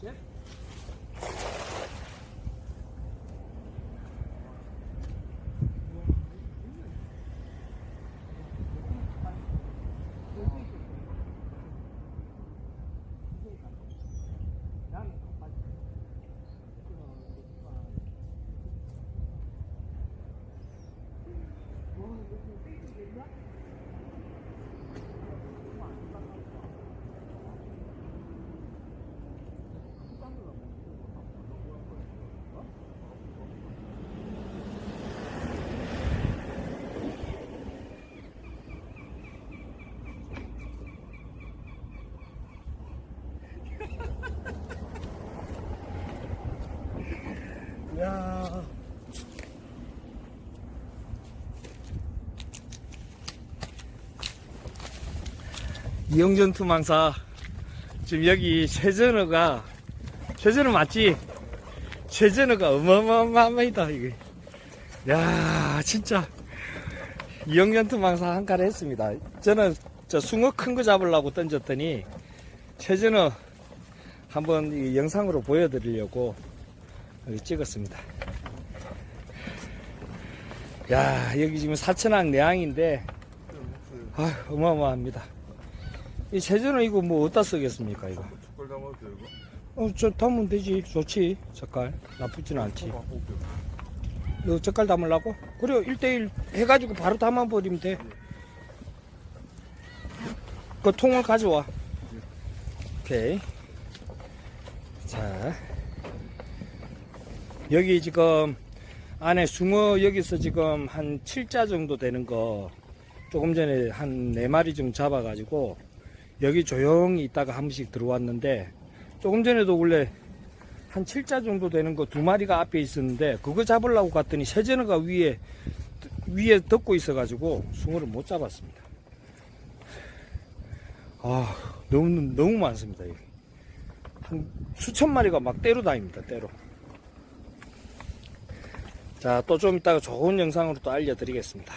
Chef? Thank you. 야. 이영전 투망사 지금 여기 최전어가 최전어 맞지? 최전어가 어마어마합니다 이게. 야 진짜 이영전 투망사 한칼 했습니다. 저는 저 숭어 큰 거 잡으려고 던졌더니 최전어 한번 이 영상으로 보여드리려고 여기 찍었습니다. 야, 여기 지금 사천항 내항인데, 아 어마어마합니다. 이 세전은 이거 뭐 어디다 쓰겠습니까, 이거? 젓갈 담아도 돼요 이거? 어, 저 담으면 되지. 좋지. 젓갈. 나쁘지는 않지. 이거 젓갈 담으려고? 그래요. 1대1 해가지고 바로 담아버리면 돼. 그 통을 가져와. 오케이. 자. 여기 지금 안에 숭어 여기서 지금 한 7자 정도 되는 거 조금 전에 한 4마리 좀 잡아가지고 여기 조용히 있다가 한 번씩 들어왔는데 조금 전에도 원래 한 7자 정도 되는 거 두 마리가 앞에 있었는데 그거 잡으려고 갔더니 세제너가 위에 위에 덮고 있어 가지고 숭어를 못 잡았습니다. 아 너무 너무 많습니다 여기 한 수천 마리가 막 때로 다닙니다 때로. 자 또 좀 이따가 좋은 영상으로 또 알려드리겠습니다.